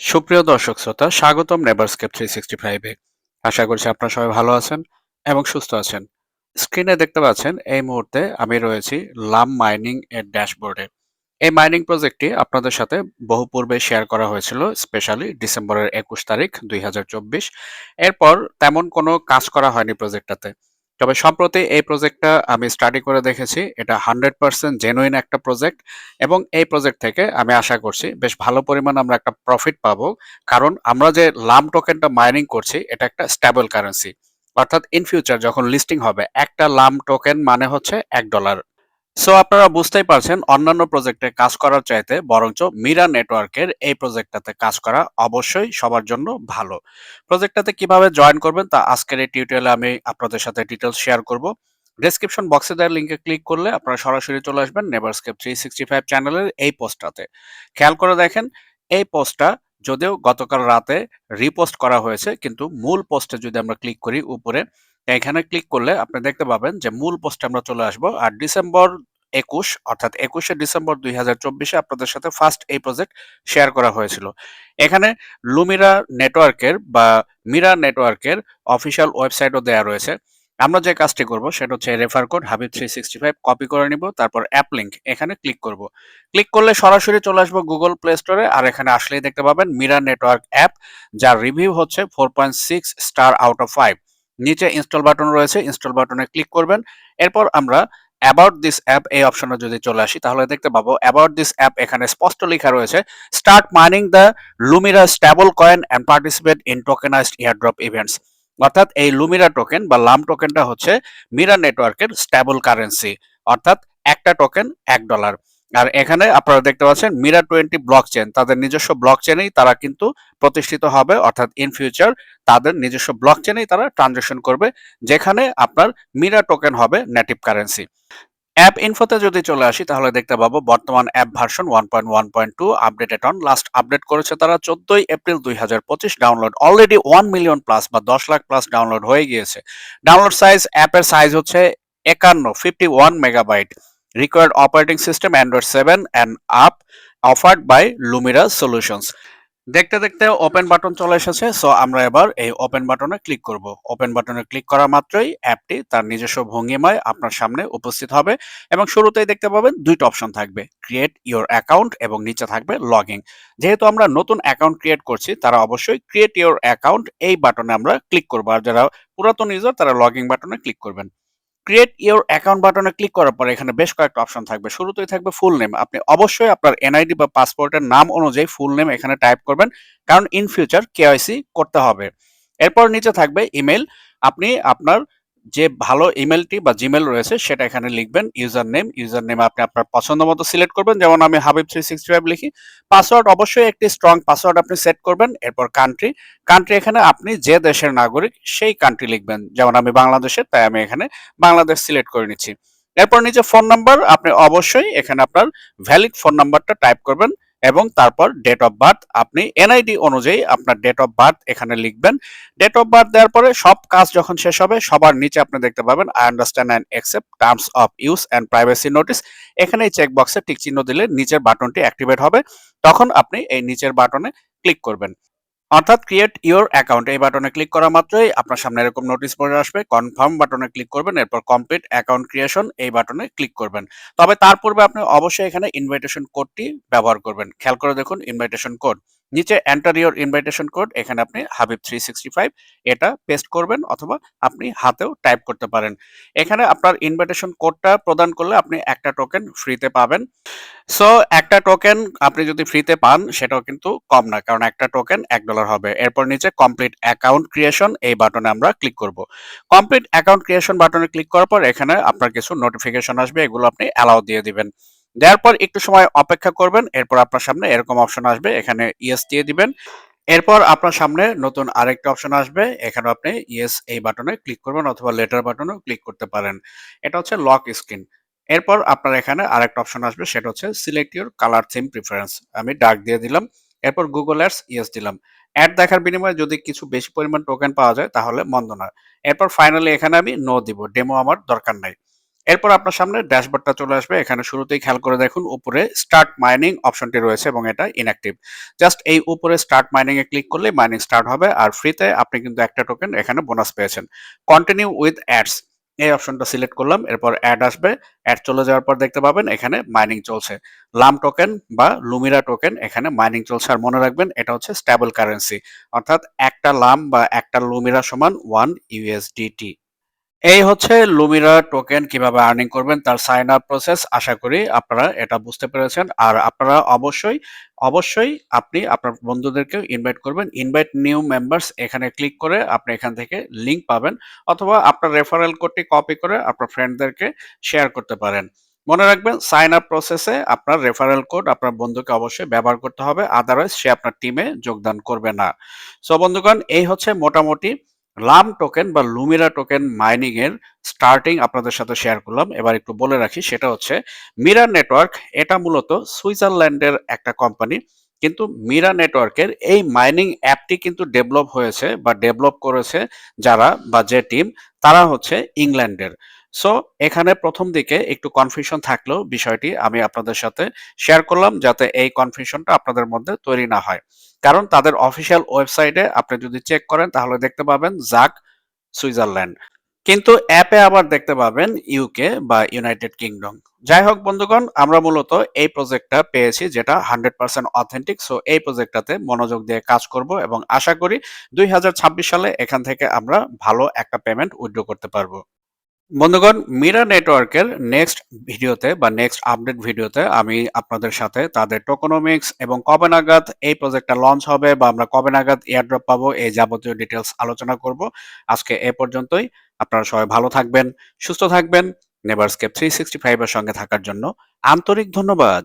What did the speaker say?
সুপ্রিয় দর্শক শ্রোতা, স্বাগতম নেবারস্কেপ থ্রি সিক্সটি ফাইভে আশা করছি আপনারা সবাই ভালো আছেন এবং সুস্থ আছেন। স্ক্রিনে দেখতে পাচ্ছেন, এই মুহূর্তে আমি রয়েছি লাম মাইনিং এর ড্যাশবোর্ডে। এই মাইনিং প্রজেক্টটি আপনাদের সাথে বহু পূর্বে শেয়ার করা হয়েছিল, স্পেশালি ডিসেম্বরের একুশ তারিখ দুই হাজার চব্বিশ। এরপর তেমন কোনো কাজ করা হয়নি প্রজেক্টটাতে। তবে সম্প্রতি এই প্রজেক্টটা আমি স্টাডি করে দেখেছি। এটা হান্ড্রেড পার্সেন্ট জেনুইন একটা প্রজেক্ট এবং এই প্রজেক্ট থেকে আমি আশা করছি বেশ ভালো পরিমাণ আমরা একটা প্রফিট পাবো। কারণ আমরা যে লাম টোকেনটা মাইনিং করছি, এটা একটা স্ট্যাবল কারেন্সি অর্থাৎ ইন ফিউচার যখন লিস্টিং হবে, একটা লাম টোকেন মানে হচ্ছে এক ডলার সো আপনারা বুঝতেই পারছেন, অন্যান্য প্রজেক্টে কাজ করার চাইতে বরঞ্চ মিরা নেটওয়ার্কের এই প্রজেক্টটাতে কাজ করা অবশ্যই সবার জন্য ভালো। প্রজেক্টটাতে কীভাবে জয়েন করবেন তা আজকের এই টিউটোরিয়ালে আমি আপনাদের সাথে ডিটেলস শেয়ার করব। ডেসক্রিপশন বক্সে দেওয়ার লিঙ্কে ক্লিক করলে আপনারা সরাসরি চলে আসবেন নেভারস্কেপ থ্রি সিক্সটি ফাইভ চ্যানেলের এই পোস্টটাতে খেয়াল করে দেখেন, এই পোস্টটা যদিও গতকাল রাতে রিপোস্ট করা হয়েছে, কিন্তু মূল পোস্টে যদি আমরা ক্লিক করি উপরে এখানে ক্লিক করলে আপনি দেখতে পাবেন যে মূল পোস্টে আমরা চলে আসব। আর ডিসেম্বর একুশ, অর্থাৎ একুশে ডিসেম্বর দুই হাজার চব্বিশে আপনাদের সাথে ফার্স্ট এই প্রজেক্ট শেয়ার করা হয়েছিল। এখানে লুমিরা নেটওয়ার্কের বা মিরা নেটওয়ার্কের অফিসিয়াল ওয়েবসাইটও দেওয়া রয়েছে। আমরা যে কাজটি করব সেটা হচ্ছে refer code Habib three sixty five copy করে নিব, তারপর অ্যাপ লিঙ্ক এখানে ক্লিক করব। ক্লিক করলে সরাসরি চলে আসব গুগল প্লে স্টোরে আর এখানে আসলেই দেখতে পাবেন মিরা নেটওয়ার্ক অ্যাপ যার রিভিউ হচ্ছে four point six star out of five নিচে ইনস্টল বাটন রয়েছে ইনস্টল বাটনে ক্লিক করবেন। এরপর আমরা অ্যাবাউট দিস অ্যাপ এই অপশনে যদি চলে আসি, তাহলে দেখতে পাবো অ্যাবাউট দিস অ্যাপ এখানে স্পষ্ট লেখা রয়েছে start mining the Lumira stable coin and participate in tokenized airdrop events অর্থাৎ এই লুমিরা টোকেন বা লাম টোকেনটা হচ্ছে মিরা নেটওয়ার্কের স্ট্যাবল কারেন্সি অর্থাৎ একটা টোকেন এক ডলার আর এখানে আপনারা দেখতে পাচ্ছেন মিরা টোয়েন্টি ব্লক চেন তাদের নিজস্ব ব্লক চেনেই তারা কিন্তু প্রতিষ্ঠিত হবে, অর্থাৎ ইন ফিউচার তাদের নিজস্ব ব্লক চেনেই তারা ট্রানজেকশন করবে, যেখানে আপনার মিরা টোকেন হবে নেটিভ কারেন্সি। অ্যাপ ইনফোতে যদি চলে আসি, তাহলে দেখতে পাবো বর্তমান app version one point one point two updated on. Last update করেছে তারা চোদ্দই এপ্রিল দুই হাজার পঁচিশ। Download already one million plus বা দশ লাখ প্লাস ডাউনলোড হয়ে গিয়েছে। ডাউনলোড সাইজ, অ্যাপের সাইজ হচ্ছে একান্ন, fifty one megabyte. Required operating system Android seven and up offered by Lumira solutions দেখতে দেখতে ওপেন বাটন চলে এসেছে সো আমরা এবার এই ওপেন বাটনে ক্লিক করব। ওপেন বাটনে ক্লিক করা মাত্রই অ্যাপটি তার নিজস্ব ভঙ্গিমায় আপনার সামনে উপস্থিত হবে এবং শুরুতেই দেখতে পাবেন দুইটা অপশন থাকবে ক্রিয়েট ইওর অ্যাকাউন্ট এবং নিচে থাকবে লগিং যেহেতু আমরা নতুন অ্যাকাউন্ট ক্রিয়েট করছি, তারা অবশ্যই ক্রিয়েট ইওর অ্যাকাউন্ট এই বাটনে আমরা ক্লিক করব। আর যারা পুরাতন ইউজার তারা লগিং বাটনে ক্লিক করবেন। ক্রিয়েট ইওর অ্যাকাউন্ট বাটনে ক্লিক করার পর এখানে বেশ কয়েকটা অপশন থাকবে। শুরুতেই থাকবে ফুল নেম আপনি অবশ্যই আপনার এনআইডি বা পাসপোর্টের নাম অনুযায়ী ফুল নেম এখানে টাইপ করবেন। কারণ ইন ফিউচার কেওয়াইসি করতে হবে। এরপর নিচে থাকবে ইমেল আপনি আপনার যে ভালো ইমেলটি বা জিমেল রয়েছে, সেটা এখানে লিখবেন ইউজার নেম ইউজার নেম আপনি আপনার পছন্দ মতো সিলেক্ট করবেন। যেমন আমি হাবিব থ্রি সিক্সটি ফাইভ লিখি। পাসওয়ার্ড অবশ্যই একটি স্ট্রং পাসওয়ার্ড আপনি সেট করবেন, এরপর কান্ট্রি কান্ট্রি এখানে আপনি যে দেশের নাগরিক, সেই কান্ট্রি লিখবেন। যেমন আমি বাংলাদেশের তাই আমি এখানে বাংলাদেশ সিলেক্ট করে নিচ্ছি। এরপর নিচে ফোন নাম্বার আপনি অবশ্যই এখানে আপনার ভ্যালিড ফোন নাম্বারটা টাইপ করবেন। এবং তারপর ডেট অফ বার্থ আপনি এনআইডি অনুযায়ী আপনার ডেট অফ বার্থ এখানে লিখবেন। ডেট অফ বার্থ দেওয়ার পরে সব কাজ যখন শেষ হবে, সবার নিচে আপনি দেখতে পাবেন I understand and accept terms of use and privacy notice এখানে এই চেকবক্সে টিক চিহ্ন দিলে নিচের বাটনটি অ্যাক্টিভেট হবে। তখন আপনি এই নিচের বাটনে ক্লিক করবেন। অর্থাৎ ক্রিয়েট ইউর অ্যাকাউন্ট এই বাটনে ক্লিক করা মাত্রই আপনার সামনে এরকম নোটিশ পড়ে আসবে কনফার্ম বাটনে ক্লিক করবেন, এরপর কমপ্লিট অ্যাকাউন্ট ক্রিয়েশন এই বাটনে ক্লিক করবেন। তবে তার পূর্বে আপনি অবশ্যই এখানে ইনভাইটেশন কোডটি ব্যবহার করবেন। খেয়াল করে দেখুন ইনভাইটেশন কোড নিচে ইওর ইনভাইটেশন কোড এখানে আপনি হাবিব থ্রি সিক্সটি ফাইভ এটা পেস্ট করবেন অথবা আপনি হাতেও টাইপ করতে পারেন। এখানে আপনার ইনভাইটেশন কোডটা প্রদান করলে আপনি একটা টোকেন ফ্রিতে পাবেন। সো একটা টোকেন আপনি যদি ফ্রিতে পান, সেটাও কিন্তু কম না, কারণ একটা টোকেন এক ডলার হবে। এরপর নিচে কমপ্লিট অ্যাকাউন্ট ক্রিয়েশন এই বাটনে আমরা ক্লিক করব। কমপ্লিট অ্যাকাউন্ট ক্রিয়েশন বাটনে ক্লিক করার পর এখানে আপনার কিছু নোটিফিকেশন আসবে, এগুলো আপনি অ্যালাউ দিয়ে দিবেন। দেওয়ার পর একটু সময় অপেক্ষা করবেন, এরপর আপনার সামনে এরকম অপশন আসবে, এখানে ইয়েস দিয়ে দিবেন। এরপর আপনার সামনে নতুন আরেকটা অপশন আসবে এখানে আপনি ইয়েস এই বাটনে ক্লিক করবেন অথবা লেটার বাটনেও ক্লিক করতে পারেন। এটা হচ্ছে লক স্ক্রিন এরপর আপনার এখানে আরেকটা অপশন আসবে, সেটা হচ্ছে select your colour theme preference আমি ডাক দিয়ে দিলাম, এরপর গুগল অ্যাডস ইয়েস দিলাম। অ্যাড দেখার বিনিময়ে যদি কিছু বেশি পরিমাণ টোকেন পাওয়া যায়, তাহলে মন্দ না। এরপর ফাইনালি এখানে আমি নো দিব ডেমো আমার দরকার নাই। এরপর আপনার সামনে ড্যাশবোর্ডটা চলে আসবে। এখানে শুরুতেই খেয়াল করে দেখুন, উপরে স্টার্ট মাইনিং অপশনটি রয়েছে এবং এটা ইনঅ্যাক্টিভ জাস্ট এই উপরে স্টার্ট মাইনিং এ ক্লিক করলে মাইনিং স্টার্ট হবে আর ফ্রিতে আপনি কিন্তু একটা টোকেন এখানে বোনাস পেয়েছেন। কন্টিনিউ উইথ অ্যাডস এই অপশনটা সিলেক্ট করলাম, এরপর অ্যাড আসবে। অ্যাড চলে যাওয়ার পর দেখতে পাবেন এখানে মাইনিং চলছে। লাম টোকেন বা লুমিরা টোকেন এখানে মাইনিং চলছে। আর মনে রাখবেন এটা হচ্ছে স্টেবল কারেন্সি অর্থাৎ একটা লাম বা একটা লুমিরা সমান ওয়ান ইউএসডিটি এই হচ্ছে লুমিরা টোকেন কীভাবে আর্নিং করবেন, তার সাইন আপ প্রসেস আশা করি আপনারা এটা বুঝতে পেরেছেন। আর আপনারা অবশ্যই অবশ্যই আপনি আপনার বন্ধুদেরকে ইনভাইট করবেন। ইনভাইট নিউ মেম্বার্স এখানে ক্লিক করে আপনি এখান থেকে লিংক পাবেন অথবা আপনার রেফারেল কোডটি কপি করে আপনার ফ্রেন্ডদেরকে শেয়ার করতে পারেন। মনে রাখবেন সাইন আপ প্রসেসে আপনার রেফারেল কোড আপনার বন্ধুকে অবশ্যই ব্যবহার করতে হবে আদারওয়াইজ সে আপনার টিমে যোগদান করবে না। সো বন্ধুগণ, এই হচ্ছে মোটামুটি লাম টোকেন বা লুমিরা টোকেন মাইনিং এর স্টার্টিং আপনাদের সাথে শেয়ার করলাম। এবার একটু বলে রাখি, সেটা হচ্ছে মিরা নেটওয়ার্ক এটা মূলত সুইজারল্যান্ডের একটা কোম্পানি কিন্তু মিরা নেটওয়ার্কের এই মাইনিং অ্যাপটি কিন্তু ডেভেলপ হয়েছে বা ডেভেলপ করেছে যারা বা যে টিম তারা হচ্ছে ইংল্যান্ডের। সো এখানে প্রথম দিকে একটু কনফিউশন থাকলেও বিষয়টি আমি আপনাদের সাথে শেয়ার করলাম যাতে এই কনফিউশনটা আপনাদের মধ্যে তৈরি না হয়। কারণ তাদের অফিসিয়াল ওয়েবসাইটে আপনি যদি চেক করেন তাহলে দেখতে পাবেন জাক সুইজারল্যান্ড কিন্তু অ্যাপে আবার দেখতে পাবেন ইউকে বা ইউনাইটেড কিংডম যাই হোক বন্ধুগণ, আমরা মূলত এই প্রজেক্টটা পেয়েছি যেটা হান্ড্রেড পার্সেন্ট অথেন্টিক সো এই প্রজেক্টটাতে মনোযোগ দিয়ে কাজ করব এবং আশা করি দুই হাজার ছাব্বিশ সালে এখান থেকে আমরা ভালো একটা পেমেন্ট উইথড্র করতে পারব। বন্ধুগণ মিরা নেটওয়ার্কের নেক্সট ভিডিওতে বা নেক্সট আপডেট ভিডিওতে আমি আপনাদের সাথে তাদের টোকোনমিক্স এবং কবে নাগাদ এই প্রজেক্টটা লঞ্চ হবে বা আমরা কবে নাগাদ এয়ারড্রপ পাবো এই যাবতীয় ডিটেলস আলোচনা করব। আজকে এ পর্যন্তই। আপনারা সবাই ভালো থাকবেন, সুস্থ থাকবেন নেভারস্কেপ থ্রি সিক্সটি ফাইভের সঙ্গে থাকার জন্য আন্তরিক ধন্যবাদ।